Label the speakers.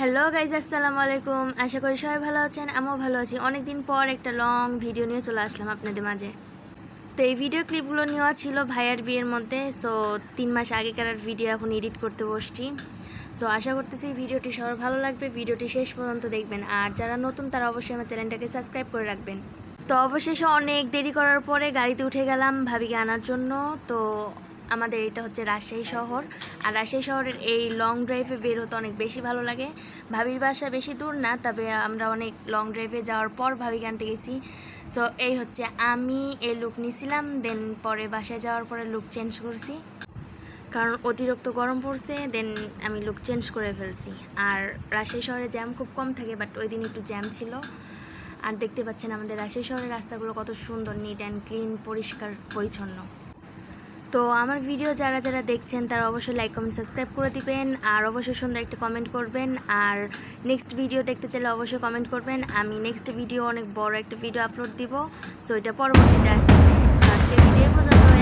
Speaker 1: Hello guys আসসালামু আলাইকুম। আশা করি সবাই ভালো আছেন, আমিও ভালো আছি। অনেক দিন পর একটা লং ভিডিও নিয়ে চলে আসলাম আপনাদের মাঝে। তো এই ভিডিও ক্লিপগুলো নেওয়া ছিল ভাইয়ার বিয়ের মধ্যে সো তিন মাস আগেকার ভিডিও এখন এডিট করতে বসছি। সো আশা করতেছি ভিডিওটি সবার ভালো লাগবে ভিডিওটি শেষ পর্যন্ত দেখবেন। আর যারা নতুন, তারা অবশ্যই আমার চ্যানেলটাকে সাবস্ক্রাইব করে রাখবেন। তো অবশেষে অনেক দেরি করার পরে গাড়িতে উঠে গেলাম ভাবিকে আনার জন্য। তো আমাদের এটা হচ্ছে রাজশাহী শহর। আর রাজশাহী শহরের এই লং ড্রাইভে বের হতে অনেক বেশি ভালো লাগে। ভাবির বাসা বেশি দূর না, তবে আমরা অনেক লং ড্রাইভে যাওয়ার পর ভাবি আনতে গেছি। সো এই হচ্ছে আমি এই লুক নিছিলাম দেন পরে বাসায় যাওয়ার পরে লুক চেঞ্জ করছি। কারণ অতিরিক্ত গরম পড়ছে দেন আমি লুক চেঞ্জ করে ফেলছি। আর রাজশাহী শহরে জ্যাম খুব কম থাকে বাট ওই দিন একটু জ্যাম ছিল। আর দেখতে পাচ্ছেন আমাদের রাজশাহী শহরের রাস্তাগুলো কত সুন্দর নিট অ্যান্ড ক্লিন পরিষ্কার, পরিচ্ছন্ন। তো আমার ভিডিও যারা যারা দেখছেন, তারা অবশ্যই লাইক কমেন্ট সাবস্ক্রাইব করে দিবেন। আর অবশ্যই সুন্দর একটা কমেন্ট করবেন। আর নেক্সট ভিডিও দেখতে চাইলে অবশ্যই কমেন্ট করবেন। আমি নেক্সট ভিডিও অনেক বড় একটা ভিডিও আপলোড দিব। সো এটা পরবর্তীতে আসতেছে। আজকের ভিডিও পর্যন্ত